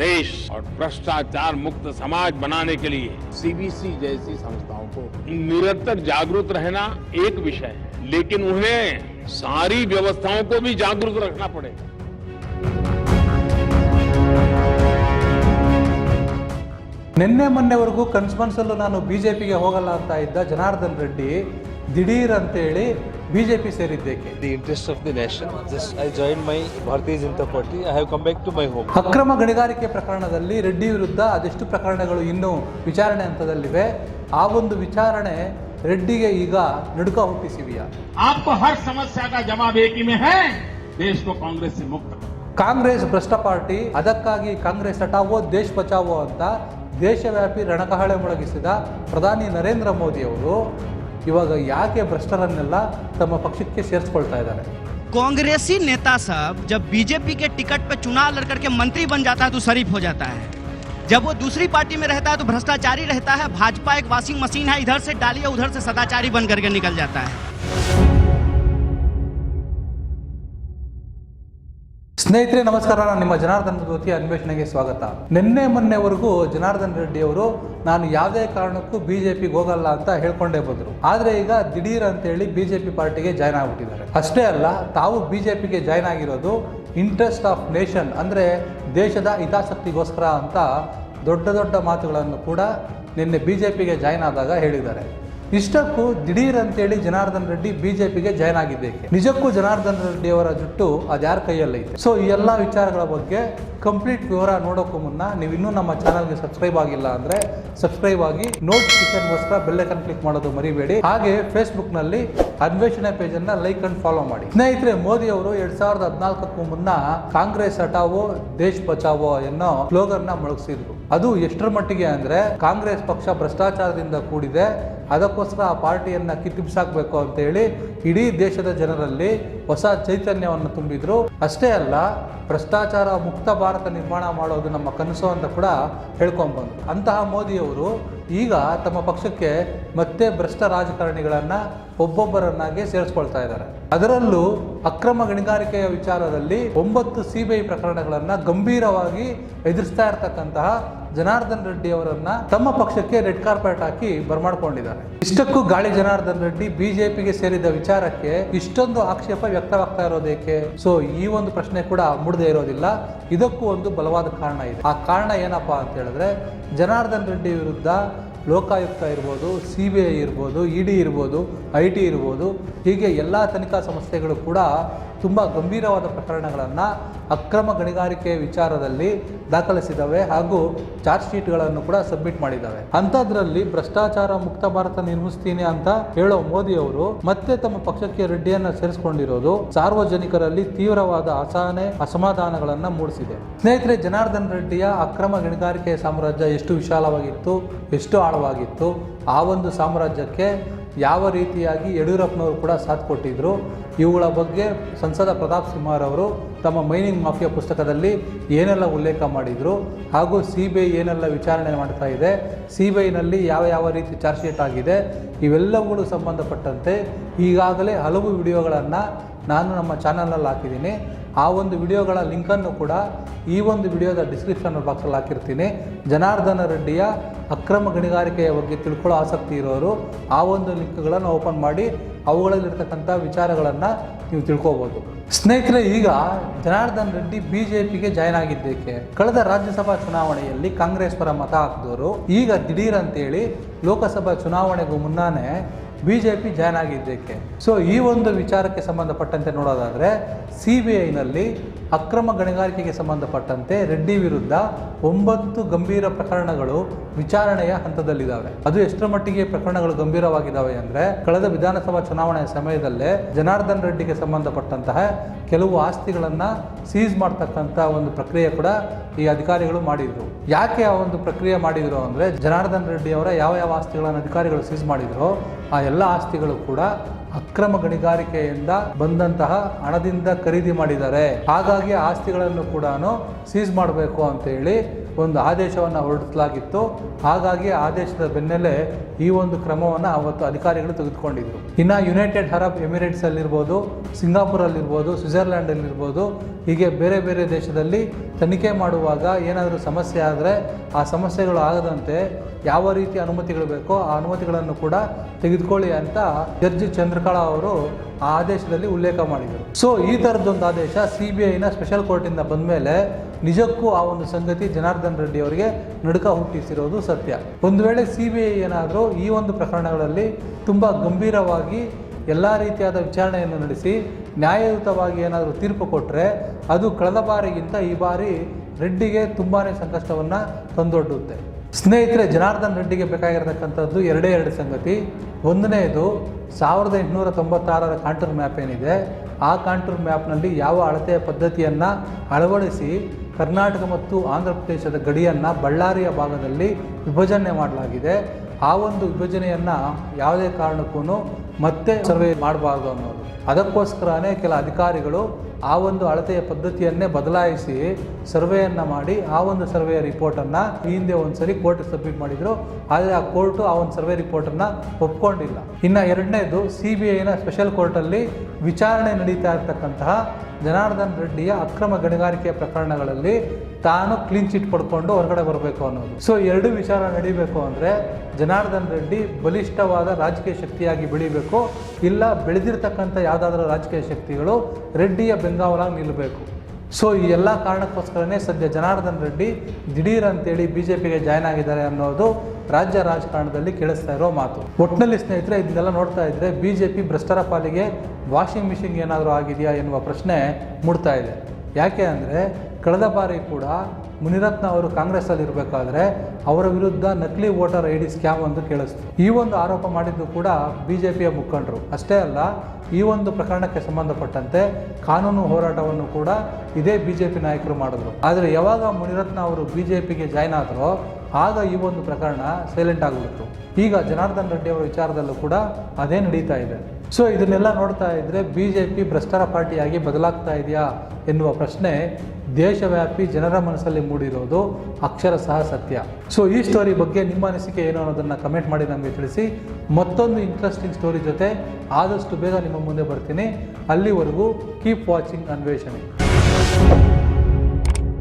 देश और भ्रष्टाचार मुक्त समाज बनाने के लिए सीबीसी जैसी संस्थाओं को निरंतर जागरूक रहना एक विषय है लेकिन उन्हें सारी व्यवस्थाओं को भी जागरूक रखना पड़ेगा ನಿನ್ನೆ ಮೊನ್ನೆವರೆಗೂ ಕನ್ಸ್ಮನ್ಸಲ್ಲೂ ನಾನು ಬಿಜೆಪಿಗೆ ಹೋಗಲ್ಲ ಅಂತ ಇದ್ದ ಜನಾರ್ದನ್ ರೆಡ್ಡಿ ದಿಢೀರ್ ಅಂತೇಳಿ BJP ಸೇರಿದ್ದೇಕೆ the interest of the nation. This I joined my Bharatiya Janata Party. I have come back to my home. ಅಕ್ರಮ ಗಣಿಗಾರಿಕೆ ಪ್ರಕರಣದಲ್ಲಿ ರೆಡ್ಡಿ ವಿರುದ್ಧ ಅದೆಷ್ಟು ಪ್ರಕರಣಗಳು ಇನ್ನೂ ವಿಚಾರಣೆ ಹಂತದಲ್ಲಿವೆ ಆ ಒಂದು ವಿಚಾರಣೆ ರೆಡ್ಡಿಗೆ ಈಗ ನಡುಕ ಹುಟ್ಟಿಸಿವೆಯಾ आपको हर समस्या का जवाब एक ही में है देश को कांग्रेस से मुक्त करो ಕಾಂಗ್ರೆಸ್ ಭ್ರಷ್ಟ ಪಾರ್ಟಿ ಅದಕ್ಕಾಗಿ ಕಾಂಗ್ರೆಸ್ ಹಟಾವೋ ದೇಶ್ ಬಚಾವೋ ಅಂತ ದೇಶವ್ಯಾಪಿ ರಣಕಹಳೆ ಮೊಳಗಿಸಿದ ಪ್ರಧಾನಿ ನರೇಂದ್ರ ಮೋದಿ ಅವರು ಇವಾಗ ಯಾಕೆ ಭ್ರಷ್ಟರನ್ನೆಲ್ಲ ತಮ್ಮ ಪಕ್ಷಕ್ಕೆ ಸೇರಿಸ್ಕೊಳ್ತಾ ಇದ್ದಾರೆ कांग्रेसी नेता सब जब बीजेपी के टिकट पे चुनाव लड़ करके मंत्री बन जाता है तो शरीफ हो जाता है जब वो दूसरी पार्टी में रहता है तो भ्रष्टाचारी रहता है भाजपा एक वॉशिंग मशीन है इधर से डालिए उधर से सदाचारी बन करके निकल जाता है ಸ್ನೇಹಿತರೆ, ನಮಸ್ಕಾರ. ನಾನು ನಿಮ್ಮ ಜನಾರ್ದನ್ ಜ್ಯೋತಿ, ಅನ್ವೇಷಣೆಗೆ ಸ್ವಾಗತ. ನಿನ್ನೆ ಮೊನ್ನೆವರೆಗೂ ಜನಾರ್ದನ್ ರೆಡ್ಡಿ ಅವರು ನಾನು ಯಾವುದೇ ಕಾರಣಕ್ಕೂ ಬಿಜೆಪಿಗೆ ಹೋಗಲ್ಲ ಅಂತ ಹೇಳ್ಕೊಂಡೇ ಬಂದರು. ಆದರೆ ಈಗ ದಿಢೀರ್ ಅಂತೇಳಿ ಬಿಜೆಪಿ ಪಾರ್ಟಿಗೆ ಜಾಯ್ನ್ ಆಗಿಬಿಟ್ಟಿದ್ದಾರೆ. ಅಷ್ಟೇ ಅಲ್ಲ, ತಾವು ಬಿಜೆಪಿಗೆ ಜಾಯ್ನ್ ಆಗಿರೋದು ಇಂಟ್ರೆಸ್ಟ್ ಆಫ್ ನೇಷನ್, ಅಂದ್ರೆ ದೇಶದ ಹಿತಾಸಕ್ತಿಗೋಸ್ಕರ ಅಂತ ದೊಡ್ಡ ದೊಡ್ಡ ಮಾತುಗಳನ್ನು ಕೂಡ ನಿನ್ನೆ ಬಿಜೆಪಿಗೆ ಜಾಯ್ನ್ ಆದಾಗ ಹೇಳಿದ್ದಾರೆ. ಇಷ್ಟಕ್ಕೂ ದಿಢೀರ್ ಅಂತೇಳಿ ಜನಾರ್ದನ್ ರೆಡ್ಡಿ ಬಿಜೆಪಿಗೆ ಜಾಯ್ನ್ ಆಗಿದ್ದೇಕೆ? ನಿಜಕ್ಕೂ ಜನಾರ್ದನ್ ರೆಡ್ಡಿ ಅವರ ಜುಟ್ಟು ಅದ್ಯಾರ ಕೈಯಲ್ಲೈತೆ ಸೊ ಈ ಎಲ್ಲ ವಿಚಾರಗಳ ಬಗ್ಗೆ ಕಂಪ್ಲೀಟ್ ವಿವರ ನೋಡೋಕ್ಕೂ ಮುನ್ನ ನೀವು ಇನ್ನೂ ನಮ್ಮ ಚಾನಲ್ಗೆ ಸಬ್ಸ್ಕ್ರೈಬ್ ಆಗಿಲ್ಲ ಅಂದ್ರೆ ಸಬ್ಸ್ಕ್ರೈಬ್ ಆಗಿ ನೋಟಿಫಿಕೇಶನ್ಗೋಸ್ಕರ ಬೆಲ್ಲೈಕನ್ ಕ್ಲಿಕ್ ಮಾಡೋದು ಮರಿಬೇಡಿ. ಹಾಗೆ ಫೇಸ್ಬುಕ್ನಲ್ಲಿ ಅನ್ವೇಷಣೆ ಪೇಜ್ ಅನ್ನ ಲೈಕ್ ಅಂಡ್ ಫಾಲೋ ಮಾಡಿ. ಸ್ನೇಹಿತರೆ, ಮೋದಿ ಅವರು ಎರಡ್ ಸಾವಿರದ ಹದಿನಾಲ್ಕಕ್ಕೂ ಮುನ್ನ ಕಾಂಗ್ರೆಸ್ ಹಟಾವೋ ದೇಶ್ ಬಚಾವೋ ಎನ್ನೋ ಸ್ಲೋಗನ್ನ ಮೊಳಗಿಸಿದ್ರು. ಅದು ಎಷ್ಟರ ಮಟ್ಟಿಗೆ ಅಂದ್ರೆ ಕಾಂಗ್ರೆಸ್ ಪಕ್ಷ ಭ್ರಷ್ಟಾಚಾರದಿಂದ ಕೂಡಿದೆ, ಅದಕ್ಕೋಸ್ಕರ ಆ ಪಾರ್ಟಿಯನ್ನ ಅಂತ ಹೇಳಿ ಇಡೀ ದೇಶದ ಜನರಲ್ಲಿ ಹೊಸ ಚೈತನ್ಯವನ್ನು ತುಂಬಿದ್ರು. ಅಷ್ಟೇ ಅಲ್ಲ, ಭ್ರಷ್ಟಾಚಾರ ಮುಕ್ತ ಭಾರತ ನಿರ್ಮಾಣ ಮಾಡೋದು ನಮ್ಮ ಕನಸು ಅಂತ ಕೂಡ ಹೇಳ್ಕೊಂಬಂದು ಅಂತಹ ಮೋದಿಯವರು ಈಗ ತಮ್ಮ ಪಕ್ಷಕ್ಕೆ ಮತ್ತೆ ಭ್ರಷ್ಟ ರಾಜಕಾರಣಿಗಳನ್ನ ಒಬ್ಬೊಬ್ಬರನ್ನಾಗಿ ಸೇರಿಸ್ಕೊಳ್ತಾ ಇದ್ದಾರೆ. ಅದರಲ್ಲೂ ಅಕ್ರಮ ಗಣಿಗಾರಿಕೆಯ ವಿಚಾರದಲ್ಲಿ ಒಂಬತ್ತು ಸಿಬಿಐ ಪ್ರಕರಣಗಳನ್ನ ಗಂಭೀರವಾಗಿ ಎದುರಿಸ್ತಾ ಇರತಕ್ಕಂತಹ ಜನಾರ್ದನ್ ರೆಡ್ಡಿ ಅವರನ್ನ ತಮ್ಮ ಪಕ್ಷಕ್ಕೆ ರೆಡ್ ಕಾರ್ಪೆಟ್ ಹಾಕಿ ಬರ್ಮಾಡ್ಕೊಂಡಿದ್ದಾರೆ. ಇಷ್ಟಕ್ಕೂ ಗಾಳಿ ಜನಾರ್ದನ್ ರೆಡ್ಡಿ ಬಿಜೆಪಿಗೆ ಸೇರಿದ ವಿಚಾರಕ್ಕೆ ಇಷ್ಟೊಂದು ಆಕ್ಷೇಪ ವ್ಯಕ್ತವಾಗ್ತಾ ಇರೋದೇಕೆ ಸೊ ಈ ಒಂದು ಪ್ರಶ್ನೆ ಕೂಡ ಮುಡದೆ ಇರೋದಿಲ್ಲ. ಇದಕ್ಕೂ ಒಂದು ಬಲವಾದ ಕಾರಣ ಇದೆ. ಆ ಕಾರಣ ಏನಪ್ಪಾ ಅಂತ ಹೇಳಿದ್ರೆ, ಜನಾರ್ದನ್ ರೆಡ್ಡಿ ವಿರುದ್ಧ ಲೋಕಾಯುಕ್ತ ಇರ್ಬೋದು, ಸಿ ಬಿ ಐ ಇರ್ಬೋದು, ಇ ಡಿ ಇರ್ಬೋದು, ಐ ಟಿ ಇರ್ಬೋದು, ಹೀಗೆ ಎಲ್ಲ ತನಿಖಾ ಸಂಸ್ಥೆಗಳು ಕೂಡ ತುಂಬ ಗಂಭೀರವಾದ ಪ್ರಕರಣಗಳನ್ನು ಅಕ್ರಮ ಗಣಿಗಾರಿಕೆ ವಿಚಾರದಲ್ಲಿ ದಾಖಲಿಸಿದ್ದಾವೆ ಹಾಗೂ ಚಾರ್ಜ್ ಶೀಟ್ಗಳನ್ನು ಕೂಡ ಸಬ್ಮಿಟ್ ಮಾಡಿದ್ದಾವೆ ಅಂಥದ್ರಲ್ಲಿ ಭ್ರಷ್ಟಾಚಾರ ಮುಕ್ತ ಭಾರತ ನಿರ್ಮಿಸ್ತೀನಿ ಅಂತ ಹೇಳೋ ಮೋದಿ ಅವರು ಮತ್ತೆ ತಮ್ಮ ಪಕ್ಷಕ್ಕೆ ರೆಡ್ಡಿಯನ್ನ ಸೇರಿಸಿಕೊಂಡಿರೋದು ಸಾರ್ವಜನಿಕರಲ್ಲಿ ತೀವ್ರವಾದ ಅಸಹನೆ, ಅಸಮಾಧಾನಗಳನ್ನು ಮೂಡಿಸಿದೆ. ಸ್ನೇಹಿತರೆ, ಜನಾರ್ದನ್ ರೆಡ್ಡಿಯ ಅಕ್ರಮ ಗಣಿಗಾರಿಕೆ ಸಾಮ್ರಾಜ್ಯ ಎಷ್ಟು ವಿಶಾಲವಾಗಿತ್ತು, ಎಷ್ಟು ಆಳವಾಗಿತ್ತು? ಆ ಒಂದು ಸಾಮ್ರಾಜ್ಯಕ್ಕೆ ಯಾವ ರೀತಿಯಾಗಿ ಯಡಿಯೂರಪ್ಪನವರು ಕೂಡ ಸಾಥ್ ಕೊಟ್ಟಿದ್ದರು ಇವುಗಳ ಬಗ್ಗೆ ಸಂಸದ ಪ್ರತಾಪ್ ಸಿಂಹರವರು ತಮ್ಮ ಮೈನಿಂಗ್ ಮಾಫಿಯಾ ಪುಸ್ತಕದಲ್ಲಿ ಏನೆಲ್ಲ ಉಲ್ಲೇಖ ಮಾಡಿದರು ಹಾಗೂ ಸಿ ಬಿ ಐ ಏನೆಲ್ಲ ವಿಚಾರಣೆ ಮಾಡ್ತಾ ಇದೆ, ಸಿ ಬಿ ಐನಲ್ಲಿ ಯಾವ ಯಾವ ರೀತಿ ಚಾರ್ಜ್ ಶೀಟ್ ಆಗಿದೆ, ಇವೆಲ್ಲವುಗಳು ಸಂಬಂಧಪಟ್ಟಂತೆ ಈಗಾಗಲೇ ಹಲವು ವಿಡಿಯೋಗಳನ್ನು ನಾನು ನಮ್ಮ ಚಾನಲ್ನಲ್ಲಿ ಹಾಕಿದ್ದೀನಿ. ಆ ಒಂದು ವಿಡಿಯೋಗಳ ಲಿಂಕನ್ನು ಕೂಡ ಈ ಒಂದು ವಿಡಿಯೋದ ಡಿಸ್ಕ್ರಿಪ್ಷನ್ ಬಾಕ್ಸಲ್ಲಿ ಹಾಕಿರ್ತೀನಿ. ಜನಾರ್ದನ ರೆಡ್ಡಿಯ ಅಕ್ರಮ ಗಣಿಗಾರಿಕೆಯ ಬಗ್ಗೆ ತಿಳ್ಕೊಳ್ಳೋ ಆಸಕ್ತಿ ಇರೋರು ಆ ಒಂದು ಲಿಂಕ್ಗಳನ್ನು ಓಪನ್ ಮಾಡಿ ಅವುಗಳಲ್ಲಿರ್ತಕ್ಕಂಥ ವಿಚಾರಗಳನ್ನು ನೀವು ತಿಳ್ಕೊಬೋದು. ಸ್ನೇಹಿತರೆ, ಈಗ ಜನಾರ್ದನ್ ರೆಡ್ಡಿ ಬಿ ಜೆ ಪಿಗೆ ಜಾಯ್ನ್ ಆಗಿದ್ದೇಕೆ? ಕಳೆದ ರಾಜ್ಯಸಭಾ ಚುನಾವಣೆಯಲ್ಲಿ ಕಾಂಗ್ರೆಸ್ ಪರ ಮತ ಹಾಕಿದವರು ಈಗ ದಿಢೀರ್ ಅಂತೇಳಿ ಲೋಕಸಭಾ ಚುನಾವಣೆಗೂ ಮುನ್ನಾನೇ ಪಿ ಜಾಯ್ನ್ ಆಗಿದ್ದಕ್ಕೆ ಸೊ ಈ ಒಂದು ವಿಚಾರಕ್ಕೆ ಸಂಬಂಧಪಟ್ಟಂತೆ ನೋಡೋದಾದರೆ ಸಿ ಬಿ ಐನಲ್ಲಿ ಅಕ್ರಮ ಗಣಿಗಾರಿಕೆಗೆ ಸಂಬಂಧಪಟ್ಟಂತೆ ರೆಡ್ಡಿ ವಿರುದ್ಧ ಒಂಬತ್ತು ಗಂಭೀರ ಪ್ರಕರಣಗಳು ವಿಚಾರಣೆಯ ಹಂತದಲ್ಲಿದ್ದಾವೆ. ಅದು ಎಷ್ಟರ ಮಟ್ಟಿಗೆ ಪ್ರಕರಣಗಳು ಗಂಭೀರವಾಗಿದ್ದಾವೆ ಅಂದರೆ ಕಳೆದ ವಿಧಾನಸಭಾ ಚುನಾವಣೆಯ ಸಮಯದಲ್ಲೇ ಜನಾರ್ದನ್ ರೆಡ್ಡಿಗೆ ಸಂಬಂಧಪಟ್ಟಂತಹ ಕೆಲವು ಆಸ್ತಿಗಳನ್ನು ಸೀಸ್ ಮಾಡ್ತಕ್ಕಂಥ ಒಂದು ಪ್ರಕ್ರಿಯೆ ಕೂಡ ಈ ಅಧಿಕಾರಿಗಳು ಮಾಡಿದ್ರು. ಯಾಕೆ ಆ ಒಂದು ಪ್ರಕ್ರಿಯೆ ಮಾಡಿದರು ಅಂದರೆ ಜನಾರ್ದನ್ ರೆಡ್ಡಿ ಅವರ ಯಾವ ಯಾವ ಆಸ್ತಿಗಳನ್ನು ಅಧಿಕಾರಿಗಳು ಸೀಸ್ ಮಾಡಿದ್ರು ಆ ಎಲ್ಲ ಆಸ್ತಿಗಳು ಕೂಡ ಅಕ್ರಮ ಗಣಿಗಾರಿಕೆಯಿಂದ ಬಂದಂತಹ ಹಣದಿಂದ ಖರೀದಿ ಮಾಡಿದ್ದಾರೆ. ಹಾಗಾಗಿ ಆಸ್ತಿಗಳನ್ನು ಕೂಡ ಸೀಸ್ ಮಾಡಬೇಕು ಅಂತ ಹೇಳಿ ಒಂದು ಆದೇಶವನ್ನು ಹೊರಡಿಸಲಾಗಿತ್ತು. ಹಾಗಾಗಿ ಆದೇಶದ ಬೆನ್ನಲ್ಲೇ ಈ ಒಂದು ಕ್ರಮವನ್ನು ಅವತ್ತು ಅಧಿಕಾರಿಗಳು ತೆಗೆದುಕೊಂಡಿದ್ರು. ಇನ್ನು ಯುನೈಟೆಡ್ ಅರಬ್ ಎಮಿರೇಟ್ಸ್ ಅಲ್ಲಿರ್ಬೋದು, ಸಿಂಗಾಪುರಲ್ಲಿರ್ಬೋದು, ಸ್ವಿಟ್ಜರ್ಲ್ಯಾಂಡಲ್ಲಿರ್ಬೋದು, ಹೀಗೆ ಬೇರೆ ಬೇರೆ ದೇಶದಲ್ಲಿ ತನಿಖೆ ಮಾಡುವಾಗ ಏನಾದರೂ ಸಮಸ್ಯೆ ಆದರೆ ಆ ಸಮಸ್ಯೆಗಳು ಆಗದಂತೆ ಯಾವ ರೀತಿ ಅನುಮತಿಗಳು ಬೇಕೋ ಆ ಅನುಮತಿಗಳನ್ನು ಕೂಡ ತೆಗೆದುಕೊಳ್ಳಿ ಅಂತ ಜಡ್ಜ್ ಚಂದ್ರಕಾಳ ಅವರು ಆ ಆದೇಶದಲ್ಲಿ ಉಲ್ಲೇಖ ಮಾಡಿದರು. ಸೊ ಈ ಥರದ್ದೊಂದು ಆದೇಶ ಸಿ ಬಿ ಐನ ಸ್ಪೆಷಲ್ ಕೋರ್ಟಿಂದ ಬಂದ ಮೇಲೆ ನಿಜಕ್ಕೂ ಆ ಒಂದು ಸಂಗತಿ ಜನಾರ್ದನ್ ರೆಡ್ಡಿ ಅವರಿಗೆ ನಡುಕ ಹುಟ್ಟಿಸಿರೋದು ಸತ್ಯ. ಒಂದು ವೇಳೆ ಸಿ ಬಿ ಐ ಏನಾದರೂ ಈ ಒಂದು ಪ್ರಕರಣಗಳಲ್ಲಿ ತುಂಬ ಗಂಭೀರವಾಗಿ ಎಲ್ಲ ರೀತಿಯಾದ ವಿಚಾರಣೆಯನ್ನು ನಡೆಸಿ ನ್ಯಾಯಯುತವಾಗಿ ಏನಾದರೂ ತೀರ್ಪು ಕೊಟ್ಟರೆ ಅದು ಕಳೆದ ಬಾರಿಗಿಂತ ಈ ಬಾರಿ ರೆಡ್ಡಿಗೆ ತುಂಬಾ ಸಂಕಷ್ಟವನ್ನು ತಂದೊಡ್ಡುತ್ತೆ. ಸ್ನೇಹಿತರೆ, ಜನಾರ್ದನ್ ರೆಡ್ಡಿಗೆ ಬೇಕಾಗಿರತಕ್ಕಂಥದ್ದು ಎರಡೇ ಎರಡು ಸಂಗತಿ. ಒಂದನೇದು ಸಾವಿರದ ಎಂಟುನೂರ ತೊಂಬತ್ತಾರರ ಕಾಂಟೂರ್ ಮ್ಯಾಪ್ ಏನಿದೆ? ಆ ಕಾಂಟೂರ್ ಮ್ಯಾಪ್ನಲ್ಲಿ ಯಾವ ಅಳತೆಯ ಪದ್ಧತಿಯನ್ನು ಅಳವಡಿಸಿ ಕರ್ನಾಟಕ ಮತ್ತು ಆಂಧ್ರ ಪ್ರದೇಶದ ಗಡಿಯನ್ನು ಬಳ್ಳಾರಿಯ ಭಾಗದಲ್ಲಿ ವಿಭಜನೆ ಮಾಡಲಾಗಿದೆ? ಆ ಒಂದು ವಿಭಜನೆಯನ್ನು ಯಾವುದೇ ಕಾರಣಕ್ಕೂ ಮತ್ತೆ ಸರ್ವೆ ಮಾಡಬಾರ್ದು ಅನ್ನೋದು. ಅದಕ್ಕೋಸ್ಕರನೇ ಕೆಲ ಅಧಿಕಾರಿಗಳು ಆ ಒಂದು ಅಳತೆಯ ಪದ್ಧತಿಯನ್ನೇ ಬದಲಾಯಿಸಿ ಸರ್ವೆಯನ್ನು ಮಾಡಿ ಆ ಒಂದು ಸರ್ವೆಯ ರಿಪೋರ್ಟನ್ನು ಈ ಹಿಂದೆ ಒಂದು ಸರಿ ಕೋರ್ಟ್ ಸಬ್ಮಿಟ್ ಮಾಡಿದರು, ಆದರೆ ಆ ಕೋರ್ಟು ಆ ಒಂದು ಸರ್ವೆ ರಿಪೋರ್ಟನ್ನು ಒಪ್ಕೊಂಡಿಲ್ಲ. ಇನ್ನು ಎರಡನೇದು ಸಿ ಬಿ ಐನ ಸ್ಪೆಷಲ್ ಕೋರ್ಟಲ್ಲಿ ವಿಚಾರಣೆ ನಡೀತಾ ಇರತಕ್ಕಂತಹ ಜನಾರ್ದನ್ ರೆಡ್ಡಿಯ ಅಕ್ರಮ ಗಣಿಗಾರಿಕೆ ಪ್ರಕರಣಗಳಲ್ಲಿ ತಾನು ಕ್ಲೀನ್ ಚಿಟ್ ಪಡ್ಕೊಂಡು ಹೊರಗಡೆ ಬರಬೇಕು ಅನ್ನೋದು. ಸೊ ಎರಡು ವಿಚಾರ ನಡೀಬೇಕು ಅಂದರೆ ಜನಾರ್ದನ್ ರೆಡ್ಡಿ ಬಲಿಷ್ಠವಾದ ರಾಜಕೀಯ ಶಕ್ತಿಯಾಗಿ ಬೆಳಿಬೇಕು. ಇಲ್ಲ, ಬೆಳೆದಿರ್ತಕ್ಕಂಥ ಯಾವುದಾದ್ರೂ ರಾಜಕೀಯ ಶಕ್ತಿಗಳು ರೆಡ್ಡಿಯ ಬೆಂಗಾವಲಾಗಿ ನಿಲ್ಲಬೇಕು ಸೊ ಈ ಎಲ್ಲ ಕಾರಣಕ್ಕೋಸ್ಕರನೇ ಸದ್ಯ ಜನಾರ್ದನ್ ರೆಡ್ಡಿ ದಿಢೀರ್ ಅಂತೇಳಿ ಬಿ ಜೆ ಪಿಗೆ ಜಾಯ್ನ್ ಆಗಿದ್ದಾರೆ ಅನ್ನೋದು ರಾಜ್ಯ ರಾಜಕಾರಣದಲ್ಲಿ ಕೇಳಿಸ್ತಾ ಇರೋ ಮಾತು. ಒಟ್ಟಿನಲ್ಲಿ ಸ್ನೇಹಿತರೆ, ಇದನ್ನೆಲ್ಲ ನೋಡ್ತಾ ಇದ್ರೆ ಬಿ ಜೆ ಪಿ ಭ್ರಷ್ಟರ ಪಾಲಿಗೆ ವಾಷಿಂಗ್ ಮಿಷಿನ್ ಏನಾದರೂ ಆಗಿದೆಯಾ ಎನ್ನುವ ಪ್ರಶ್ನೆ ಮೂಡ್ತಾ ಇದೆ. ಯಾಕೆ ಅಂದರೆ ಕಳೆದ ಬಾರಿ ಕೂಡ ಮುನಿರತ್ನ ಅವರು ಕಾಂಗ್ರೆಸ್ಸಲ್ಲಿ ಇರಬೇಕಾದ್ರೆ ಅವರ ವಿರುದ್ಧ ನಕಲಿ ವೋಟರ್ ಐ ಡಿ ಸ್ಕ್ಯಾಮ್ ಒಂದು ಕೇಳಿಸ್ತು. ಈ ಒಂದು ಆರೋಪ ಮಾಡಿದ್ದು ಕೂಡ ಬಿ ಜೆ ಪಿಯ ಮುಖಂಡರು. ಅಷ್ಟೇ ಅಲ್ಲ, ಈ ಒಂದು ಪ್ರಕರಣಕ್ಕೆ ಸಂಬಂಧಪಟ್ಟಂತೆ ಕಾನೂನು ಹೋರಾಟವನ್ನು ಕೂಡ ಇದೇ ಬಿ ಜೆ ಪಿ ನಾಯಕರು ಮಾಡಿದ್ರು. ಆದರೆ ಯಾವಾಗ ಮುನಿರತ್ನ ಅವರು ಬಿ ಜೆ ಪಿಗೆ ಜಾಯ್ನ್ ಆದರೋ, ಆಗ ಈ ಒಂದು ಪ್ರಕರಣ ಸೈಲೆಂಟ್ ಆಗಿಬಿಡ್ತು ಈಗ ಜನಾರ್ದನ್ ರೆಡ್ಡಿ ಅವರ ವಿಚಾರದಲ್ಲೂ ಕೂಡ ಅದೇ ನಡೀತಾ ಇದೆ. ಸೊ ಇದನ್ನೆಲ್ಲ ನೋಡ್ತಾ ಇದ್ರೆ ಬಿ ಜೆ ಪಿ ಭ್ರಷ್ಟರ ಪಾರ್ಟಿಯಾಗಿ ಬದಲಾಗ್ತಾ ಇದೆಯಾ ಎನ್ನುವ ಪ್ರಶ್ನೆ ದೇಶವ್ಯಾಪಿ ಜನರ ಮನಸ್ಸಲ್ಲಿ ಮೂಡಿರೋದು ಅಕ್ಷರ ಸಹ ಸತ್ಯ. ಸೊ ಈ ಸ್ಟೋರಿ ಬಗ್ಗೆ ನಿಮ್ಮ ಅನಿಸಿಕೆ ಏನು ಅನ್ನೋದನ್ನು ಕಮೆಂಟ್ ಮಾಡಿ ನಮಗೆ ತಿಳಿಸಿ. ಮತ್ತೊಂದು ಇಂಟ್ರೆಸ್ಟಿಂಗ್ ಸ್ಟೋರಿ ಜೊತೆ ಆದಷ್ಟು ಬೇಗ ನಿಮ್ಮ ಮುಂದೆ ಬರ್ತೀನಿ. ಅಲ್ಲಿವರೆಗೂ ಕೀಪ್ ವಾಚಿಂಗ್ ಅನ್ವೇಷಣೆ